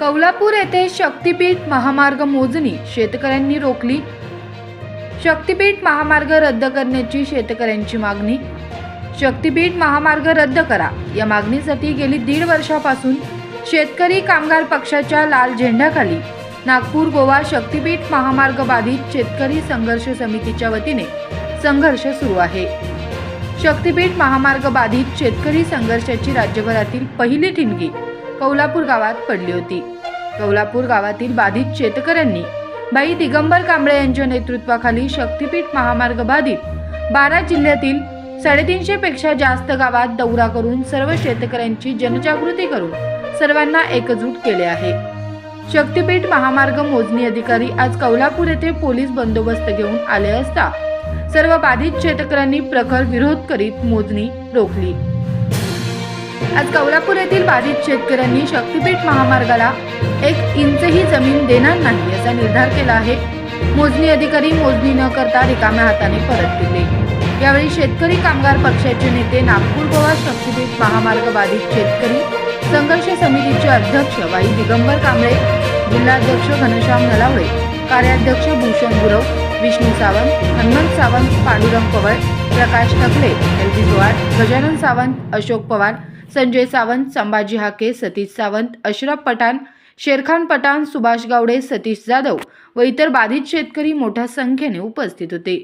कौलापूर येथे शक्तीपीठ महामार्ग मोजणी शेतकऱ्यांनी रोखली. शक्तीपीठ महामार्ग रद्द करण्याची शेतकऱ्यांची मागणी. शक्तीपीठ महामार्ग रद्द करा या मागणीसाठी गेली दीड वर्षापासून शेतकरी कामगार पक्षाच्या लाल झेंड्याखाली नागपूर गोवा शक्तीपीठ महामार्ग बाधित शेतकरी संघर्ष समितीच्या वतीने संघर्ष सुरू आहे. शक्तीपीठ महामार्ग बाधित शेतकरी संघर्षाची राज्यभरातील पहिली ठिणगी कौलापूर गावात पडली होती. कौलापूर गावातील बाधित शेतकऱ्यांनी बाई दिगंबर कांबळे यांच्या नेतृत्वाखाली शक्तीपीठ महामार्ग बाधित बारा जिल्ह्यातील साडेतीनशे पेक्षा जास्त गावात दौरा करून सर्व शेतकऱ्यांची जनजागृती करून सर्वांना एकजूट केले आहे. शक्तीपीठ महामार्ग मोजणी अधिकारी आज कौलापूर येथे पोलीस बंदोबस्त घेऊन आले असता सर्व बाधित शेतकऱ्यांनी प्रखर विरोध करीत मोजणी रोखली. आज कौलापूर येथील बाधित शेतकऱ्यांनी शक्तीपीठ महामार्गाला एक इंचही जमीन देणार नाही असा निर्धार केला आहे. मोजणी अधिकारी मोजणी न करता रिकाम्या हाताने परत दिले यावेळी शेतकरी कामगार पक्षाचे नेते नागपूर गोवा शक्तीपीठ महामार्ग बाधित शेतकरी संघर्ष समितीचे अध्यक्ष वाई दिगंबर कांबळे जिल्हाध्यक्ष घनश्याम नलावळे कार्याध्यक्ष भूषण गुरव विष्णू सावंत हनुमंत सावंत पांडुरंग पवार प्रकाश टकले एल जी गजानन सावंत अशोक पवार संजय सावंत संभाजी हाके सतीश सावंत अशरफ पठाण शेरखान पठाण सुभाष गावडे सतीश जाधव व इतर बाधित शेतकरी मोठ्या संख्येने उपस्थित होते.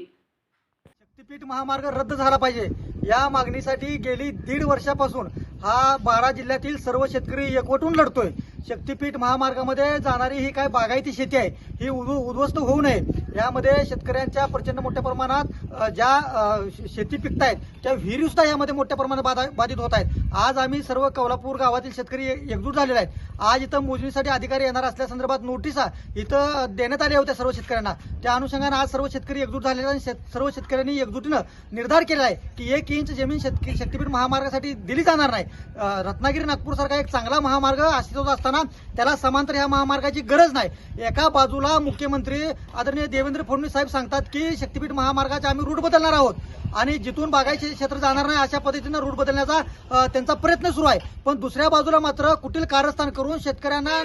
शक्तीपीठ महामार्ग रद्द झाला पाहिजे. या मागणीसाठी गेली दीड वर्षापासून हा बारा जिल्ह्यातील सर्व शेतकरी एकवटून लढतोय. शक्तीपीठ महामार्गामध्ये जाणारी ही काय बागायती शेती आहे ही उद्ध्वस्त होऊ नये. यामध्ये शेतकऱ्यांच्या प्रचंड मोठ्या प्रमाणात ज्या अ, श- शेती पिकतायत त्या विहिरीसुद्धा यामध्ये मोठ्या प्रमाणात बाधा बाधित होत आहेत. आज आम्ही सर्व कौलापूर गावातील शेतकरी एकजूट झालेले आहेत. आज इथं मोजणीसाठी अधिकारी येणार असल्या संदर्भात नोटिसा इथं देण्यात आल्या होत्या सर्व शेतकऱ्यांना. त्या अनुषंगानं आज सर्व शेतकरी एकजूट झालेले आहेत आणि शेत- सर्व शेतकऱ्यांनी एकजुटीनं निर्धार केला आहे की एक इंच जमीन शेतकरी शक्तीपीठ महामार्गासाठी दिली जाणार नाही. रत्नागिरी नागपूरसारखा एक चांगला महामार्ग अस्तित्वात असताना त्याला समांतर ह्या महामार्गाची गरज नाही. एका बाजूला मुख्यमंत्री आदरणीय देवेंद्र फडणवीस साहेब सांगतात की शक्तीपीठ महामार्गाचा आम्ही रूट बदलणार आहोत. आणि जिथून बागायती क्षेत्र जाणार नाही अशा पद्धतीनं रूट बदलण्याचा त्यांचा प्रयत्न सुरू आहे. पण दुसऱ्या बाजूला मात्र कुटील कारस्थान करून शेतकऱ्यांना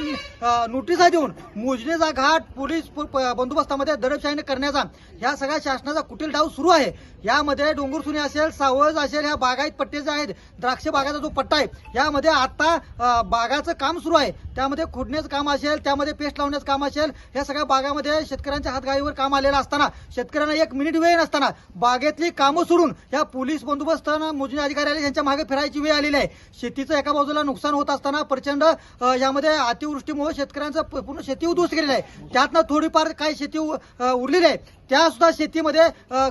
नोटीसा नोटिसा देऊन मोजणीचा घाट पोलीस बंदोबस्तामध्ये दडपशाहीने करण्याचा ह्या सगळ्या शासनाचा कुटील डाव सुरू आहे. यामध्ये डोंगरसुनी असेल सावळज असेल ह्या बागायत पट्टे जे आहेत द्राक्ष बागाचा जो पट्टा आहे यामध्ये आता बागाचं काम सुरू आहे. त्यामध्ये खोडण्याचं काम असेल त्यामध्ये पेस्ट लावण्याचं काम असेल या सगळ्या बागामध्ये शेतकऱ्यांच्या हातगाईवर काम आलेलं असताना शेतकऱ्यांना एक मिनिट वेळ नसताना बागेतली कामं सोडून या पोलीस बंदोबस्त मोजणी अधिकारी आले यांच्या मागे फिरायची वेळ आलेली आहे. शेतीचं एका बाजूला नुकसान होत असताना प्रचंड यामध्ये अतिवृष्टीमुळे शेतकऱ्यांचं पूर्ण शेती उद्ध्वस्त केलेलं आहे. त्यातनं थोडीफार काही शेती उ- उरलेली आहे. त्या सुद्धा शेतीमध्ये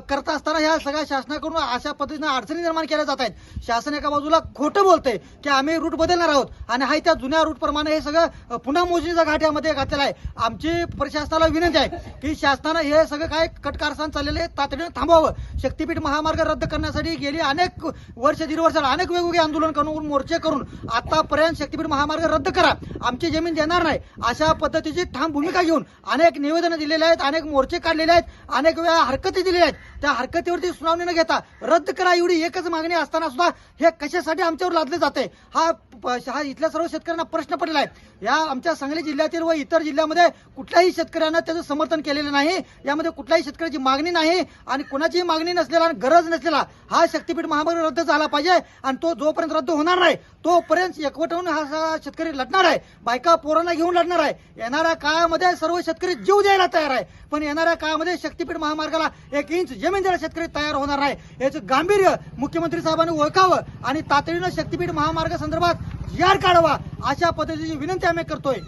करत असताना ह्या सगळ्या शासनाकडून अशा पद्धतीनं अडचणी निर्माण केल्या जात आहेत. शासन एका बाजूला खोटं बोलतंय की आम्ही रूट बदलणार आहोत आणि हाय त्या जुन्या रूटप्रमाणे हे सगळं पुन्हा मोजणीचा घाट यामध्ये घातलेला आहे. आमची प्रशासनाला विनंती आहे की शासनानं हे सगळं काय कटकारस्थान चाललेले तातडीनं थांबवावं. शक्तीपीठ महामार्ग रद्द करण्यासाठी गेली अनेक वर्ष दीड वर्षाला अनेक वेगवेगळे आंदोलन करून मोर्चे करून आतापर्यंत शक्तीपीठ महामार्ग रद्द करा. आमची जमीन देणार नाही. अशा पद्धतीची ठाम भूमिका घेऊन अनेक निवेदनं दिलेले आहेत अनेक मोर्चे काढलेले आहेत. अनेक वेळा हरकती दिलेल्या आहेत. त्या हरकतीवरती सुनावणी न घेता रद्द करा एवढी एकच मागणी असताना सुद्धा हे कशासाठी आमच्यावर लादले जाते? हा प- हा इथल्या सर्व शेतकऱ्यांना प्रश्न पडलेला आहे. या आमच्या सांगली जिल्ह्यातील व इतर जिल्ह्यामध्ये कुठल्याही शेतकऱ्यांना त्याचं समर्थन केलेलं नाही. यामध्ये कुठल्याही शेतकऱ्याची मागणी नाही आणि कोणाचीही मागणी नसलेला आणि गरज नसलेला हा शक्तीपीठ महामार्ग रद्द झाला पाहिजे आणि तो जोपर्यंत रद्द होणार नाही तोपर्यंत एकवट होऊन हा शेतकरी लढणार आहे. बायका पोरांना घेऊन लढणार आहे. येणाऱ्या काळामध्ये सर्व शेतकरी जीव द्यायला तयार आहे. पण येणाऱ्या काळामध्ये शक्तीपीठ महामार्गाला एक इंच जमीन द्यायला शेतकरी तयार होणार नाही याचं गांभीर्य मुख्यमंत्री साहेबांनी ओळखावं आणि तातडीनं शक्तीपीठ महामार्ग संदर्भात यार काढावा अशा पद्धतीची विनंती आम्ही करतोय.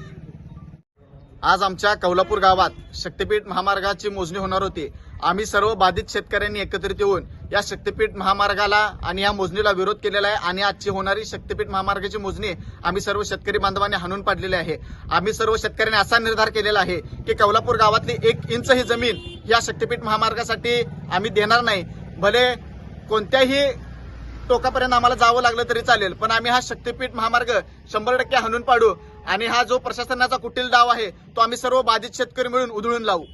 आज आमच्या कौलापूर गावात शक्तीपीठ महामार्गाची मोजणी होणार होती. आम्ही सर्व बाधित शेतकऱ्यांनी एकत्रित येऊन या शक्तीपीठ महामार्गाला आणि या मोजणीला विरोध केलेला आहे आणि आजची होणारी शक्तीपीठ महामार्गाची मोजणी आम्ही सर्व शेतकरी बांधवांनी हाणून पाडलेली आहे. आम्ही सर्व शेतकऱ्यांनी असा निर्धार केलेला आहे की कौलापूर गावातली एक इंच ही जमीन या शक्तीपीठ महामार्गासाठी आम्ही देणार नाही. भले कोणत्याही टोकापर्यंत आम्हाला जावं लागलं तरी चालेल पण आम्ही हा शक्तीपीठ महामार्ग शंभर टक्के हाणून पाडू आणि हा जो प्रशासनाचा कुटील डाव आहे तो आम्ही सर्व बाधित शेतकरी मिळून उधळून लावू.